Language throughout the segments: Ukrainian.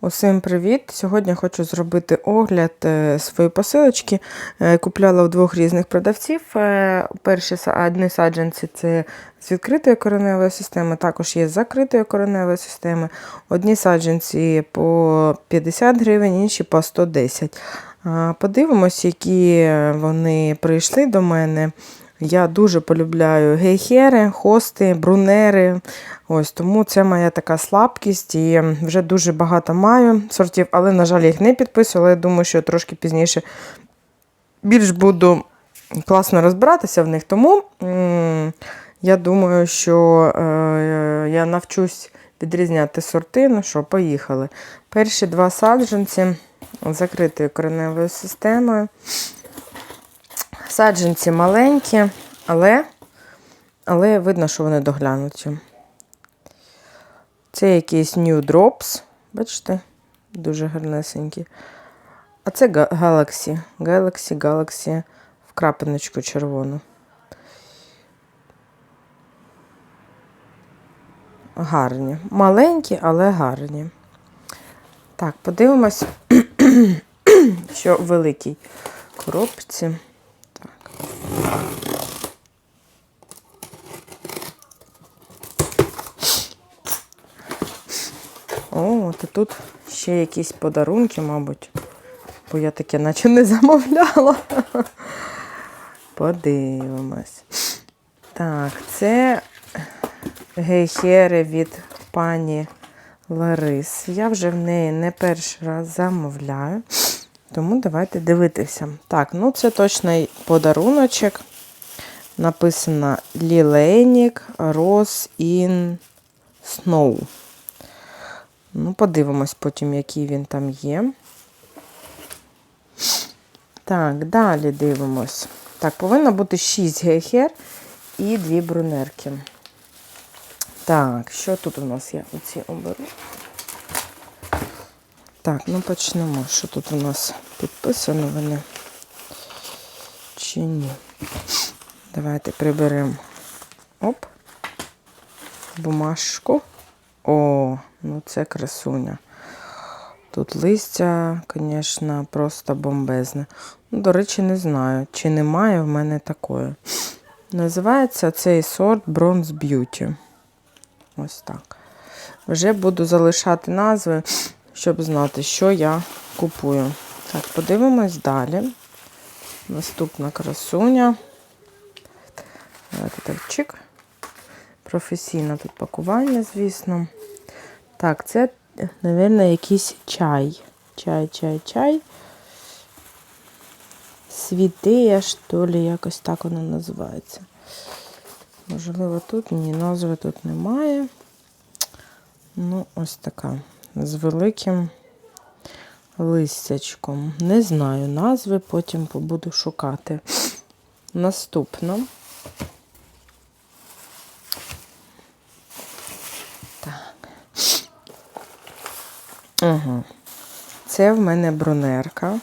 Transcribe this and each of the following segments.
Усім привіт! Сьогодні хочу зробити огляд е, своєї посилочки. Е, Купляла у двох різних продавців. Е, Перші одні саджанці це з відкритої кореневої системи, також є з закритої кореневої системи. Одні саджанці по 50 гривень, інші по 110. Подивимось, які вони прийшли до мене. Я дуже полюбляю гейхери, хости, брунери. Ось тому це моя така слабкість, і вже дуже багато маю сортів, але, на жаль, їх не підписувала. Я думаю, що трошки пізніше більш буду класно розбиратися в них. Тому я думаю, що е, я навчусь відрізняти сорти. Ну що, поїхали. Перші два саджанці закритою кореневою системою. Саджанці маленькі, але, але видно, що вони доглянуті. Це якийсь New Drops, бачите? Дуже гарнесенькі. А це Galaxy. Galaxy, Galaxy в крапиночку червону. Гарні. Маленькі, але гарні. Так, подивимось, що в великій коробці. О, то тут ще якісь подарунки, мабуть. Бо я таке наче не замовляла. Подивимось. Так, це гейхери від пані Ларис. Я вже в неї не перший раз замовляю. Тому давайте дивитися. Так, ну це точний подаруночок. Написано Лілейнік Rose in Snow. Ну, подивимось потім, який він там є. Так, далі дивимось. Так, повинно бути 6 гейхер і 2 брунерки. Так, що тут у нас є? Оці оберу. Так, ну почнемо. Що тут у нас підписано вони? Чи ні? Давайте приберемо. Оп. Бумажку. О, ну це красуня. Тут листя, звісно, просто бомбезне. Ну, до речі, не знаю, чи немає в мене такої. Називається цей сорт Bronze Beauty. Ось так. Вже буду залишати назви, щоб знати, що я купую. Так, подивимось далі. Наступна красуня. Давайте так чик. Професійне тут пакування, звісно. Так, це, мабуть, якийсь чай. Чай, чай, чай. Світея, що ли, якось так воно називається. Можливо, тут ні, назви тут немає. Ну, ось така. З великим листячком. Не знаю назви, потім побуду шукати. Наступно. Так. Угу. Це в мене брунерка.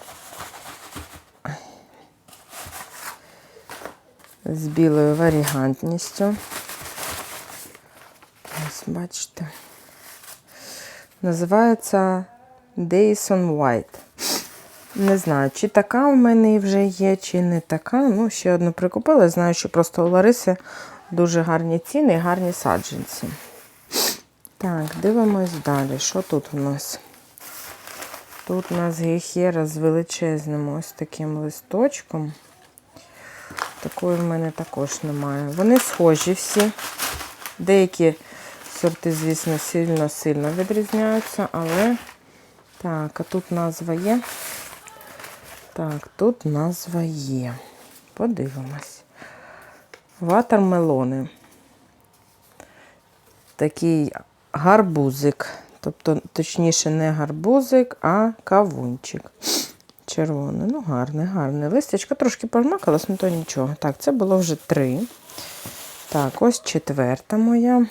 З білою варігантністю. Ось, бачите. Називається Dayson White. Не знаю, чи така у мене вже є, чи не така. Ну, ще одну прикупила. Знаю, що просто у Лариси дуже гарні ціни і гарні саджанці. Так, дивимось далі. Що тут у нас? Тут у нас гейхера з величезним ось таким листочком. Такої в мене також немає. Вони схожі всі. Деякі сорти, звісно, сильно-сильно відрізняються, але так, а тут назва є. Так, тут назва є. Подивимось. Ватермелони. Такий гарбузик. Тобто, точніше, не гарбузик, а кавунчик. Червоний. Ну, гарний, гарний. Листячка трошки пожмакалась, ну то нічого. Так, це було вже три. Так, ось четверта моя.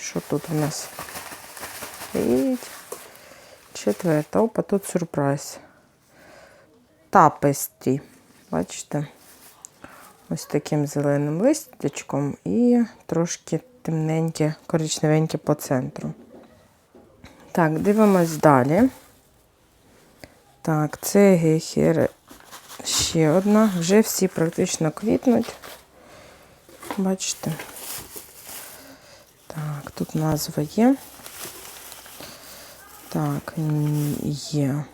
Що тут у нас? І четверта. Опа, тут сюрприз. Тапестрі. Бачите? Ось таким зеленим листячком і трошки темненьке, коричневеньке по центру. Так, дивимось далі. Так, це гейхер ще одна. Вже всі практично квітнуть. Бачите? Так, тут назва є. Так, є.